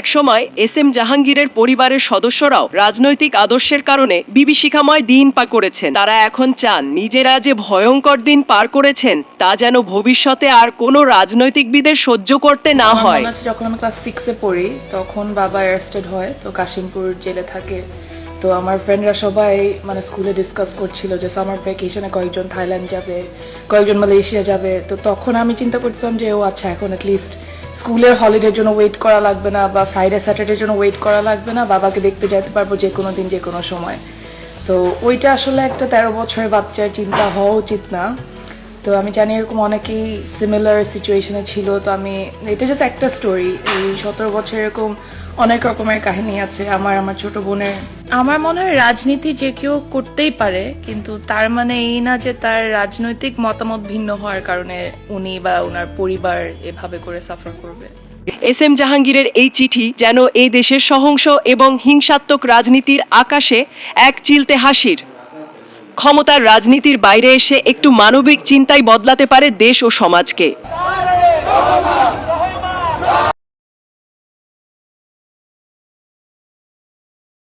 একসময় S M জাহাঙ্গীরের পরিবারের সদস্যরাও রাজনৈতিক আদর্শের কারণে বিভীষিকাময় দিন পার করেছেন। তারা এখন চান নিজেরা যে ভয়ঙ্কর দিন পার করেছেন তা যেন ভবিষ্যতে আর কোনো রাজনৈতিকবিদের সহ্য করতে না হয়। যখন আমি ক্লাস সিক্সে পড়ি তখন বাবা অ্যারেস্টেড হয় তো কাশিমপুর জেলে থাকে। তো আমার ফ্রেন্ডরা সবাই মানে স্কুলে ডিসকাস করছিল যে সামার ভ্যাকেশনে কয়েকজন থাইল্যান্ড যাবে কয়েকজন মালয়েশিয়া যাবে। তো তখন আমি চিন্তা করছিলাম যে ও আচ্ছা এখন অ্যাটলিস্ট স্কুলের হলিডের জন্য ওয়েট করা লাগবে না বা ফ্রাইডে স্যাটারডের জন্য ওয়েট করা লাগবে না। বাবাকে দেখতে যেতে পারব যে কোনো দিন যে কোনো সময়। তো ওইটা আসলে একটা তেরো বছরের বাচ্চার চিন্তা হওয়া উচিত না। তো আমি জানি এরকম অনেকেই সিমিলার সিচুয়েশনে ছিল, তো আমি, এটা জাস্ট একটা স্টোরি এই সতেরো বছর এরকম অনেক রকমের কাহিনী আছে, আমার আমার ছোট বোনের। আমার মনে হয় রাজনীতি যে কেউ করতেই পারে, কিন্তু তার মানে এই না যে তার রাজনৈতিক মতামত ভিন্ন হওয়ার কারণে উনি বা ওনার পরিবার এভাবে করে সাফার করবে। এস এম জাহাঙ্গীরের এই চিঠি যেন এই দেশের সহিংস এবং হিংসাত্মক রাজনীতির আকাশে এক চিলতে হাসির। ক্ষমতার রাজনীতির বাইরে এসে একটু মানবিক চিন্তায় বদলাতে পারে দেশ ও সমাজকে।